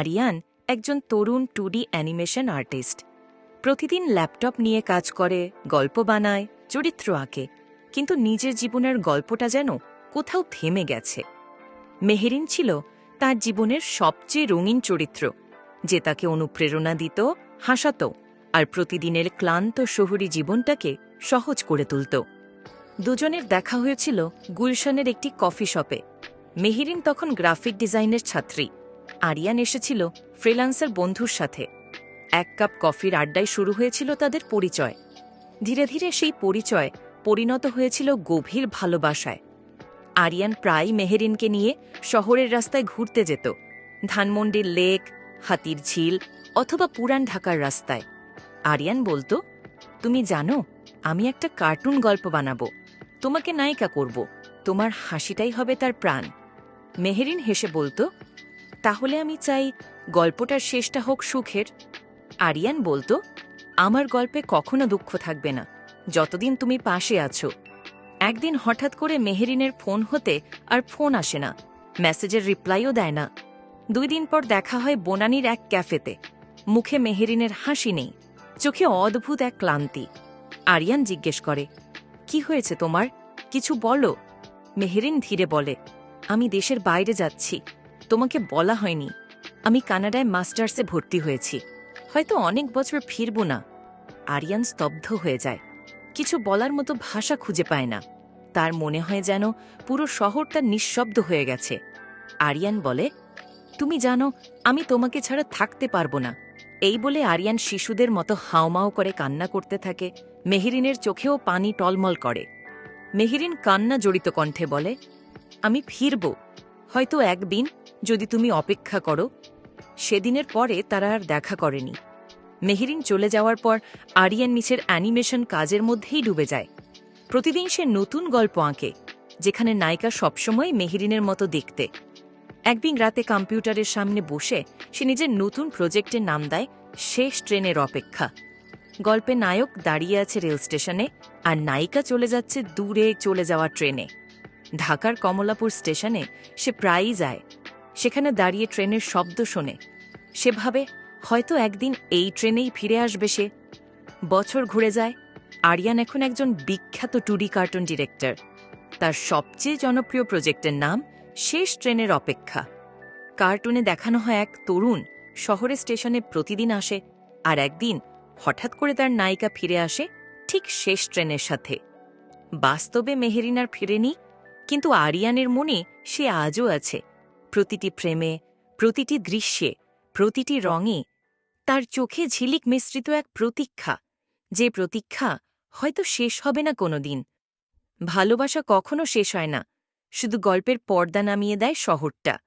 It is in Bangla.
আরিয়ান একজন তরুণ টুডি অ্যানিমেশন আর্টিস্ট। প্রতিদিন ল্যাপটপ নিয়ে কাজ করে, গল্প বানায়, চরিত্র আঁকে, কিন্তু নিজের জীবনের গল্পটা যেন কোথাও থেমে গেছে। মেহেরিন ছিল তার জীবনের সবচেয়ে রঙিন চরিত্র, যে তাকে অনুপ্রেরণা দিত, হাসাত আর প্রতিদিনের ক্লান্ত শহুরি জীবনটাকে সহজ করে তুলত। দুজনের দেখা হয়েছিল গুলশানের একটি কফি শপে। মেহেরিন তখন গ্রাফিক ডিজাইনের ছাত্রী। আরিয়ান এসেছিল ফ্রিল্যান্সার বন্ধুর সাথে। এক কাপ কফির আড্ডায় শুরু হয়েছিল তাদের পরিচয়। ধীরে ধীরে সেই পরিচয় পরিণত হয়েছিল গভীর ভালোবাসায়। আরিয়ান প্রায় মেহেরিনকে নিয়ে শহরের রাস্তায় ঘুরতে যেত। ধানমন্ডির লেক, হাতির ঝিল অথবা পুরান ঢাকার রাস্তায়। আরিয়ান বলতো, তুমি জানো, আমি একটা কার্টুন গল্প বানাবো। তোমাকে নায়িকা করব। তোমার হাসিটাই হবে তার প্রাণ। মেহেরিন হেসে বলতো তাহলে আমি চাই গল্পটার শেষটা হোক সুখের। আরিয়ান, বলতো, আমার গল্পে কখনো দুঃখ থাকবে না, যতদিন তুমি পাশে আছো। একদিন হঠাৎ করে মেহেরিনের ফোন হতে আর ফোন আসে না, মেসেজের রিপ্লাইও দেয় না। দুই দিন পর দেখা হয় বনানীর এক ক্যাফেতে। মুখে মেহেরিনের হাসি নেই, চোখে অদ্ভুত এক ক্লান্তি। আরিয়ান জিজ্ঞেস করে, কি হয়েছে তোমার? কিছু বলো? মেহেরিন ধীরে বলে, আমি দেশের বাইরে যাচ্ছি। তোমাকে বলা হয়নি। আমি কানাডায় মাস্টার্সে ভর্তি হয়েছি। হয়তো অনেক বছর ফিরব না। আরিয়ান স্তব্ধ হয়ে যায়। কিছু বলার মতো ভাষা খুঁজে পায় না। তার মনে হয় যেন পুরো শহরটা নিঃশব্দ হয়ে গেছে। আরিয়ান বলে, তুমি জানো, আমি তোমাকে ছাড়া থাকতে পারব না। এই বলে আরিয়ান শিশুদের মতো হাওমাও করে কান্না করতে থাকে। মেহেরিনের চোখেও পানি টলমল করে। মেহেরিন কান্না জড়িত কণ্ঠে বলে, আমি ফিরব। হয়তো একদিন যদি তুমি অপেক্ষা করো, সেদিনের পরে তারা আর দেখা করেনি। মেহেরিন চলে যাওয়ার পর আরিয়ান মিছের অ্যানিমেশন কাজের মধ্যেই ডুবে যায়। প্রতিদিন সে নতুন গল্প আঁকে, যেখানে নায়িকা সবসময় মেহেরিনের মতো দেখতে। একদিন রাতে কম্পিউটারের সামনে বসে সে নিজের নতুন প্রজেক্টের নাম দেয় শেষ ট্রেনের অপেক্ষা। গল্পে নায়ক দাঁড়িয়ে আছে রেল স্টেশনে আর নায়িকা চলে যাচ্ছে দূরে চলে যাওয়া ট্রেনে। ঢাকার কমলাপুর স্টেশনে সে প্রায়ই যায়। সেখানে দাঁড়িয়ে ট্রেনের শব্দ শোনে। সে ভাবে, হয়তো একদিন এই ট্রেনেই ফিরে আসবে সে। বছর ঘুরে যায়। আরিয়ান এখন একজন বিখ্যাত টুডি কার্টুন ডিরেক্টর। তার সবচেয়ে জনপ্রিয় প্রজেক্টের নাম শেষ ট্রেনের অপেক্ষা। কার্টুনে দেখানো হয় এক তরুণ শহরে স্টেশনে প্রতিদিন আসে আর একদিন হঠাৎ করে তার নায়িকা ফিরে আসে ঠিক শেষ ট্রেনের সাথে। বাস্তবে মেহেরিনার ফিরেনি, কিন্তু আরিয়ানের মনে সে আজও আছে। প্রতিটি প্রেমে, প্রতিটি দৃশ্যে, প্রতিটি রঙে তার চোখে ঝিলিক মিশ্রিত এক প্রতীক্ষা, যে প্রতীক্ষা হয়তো শেষ হবে না কোনোদিন। ভালোবাসা কখনো শেষ হয় না, শুধু গল্পের পর্দা নামিয়ে দেয় শহরটা।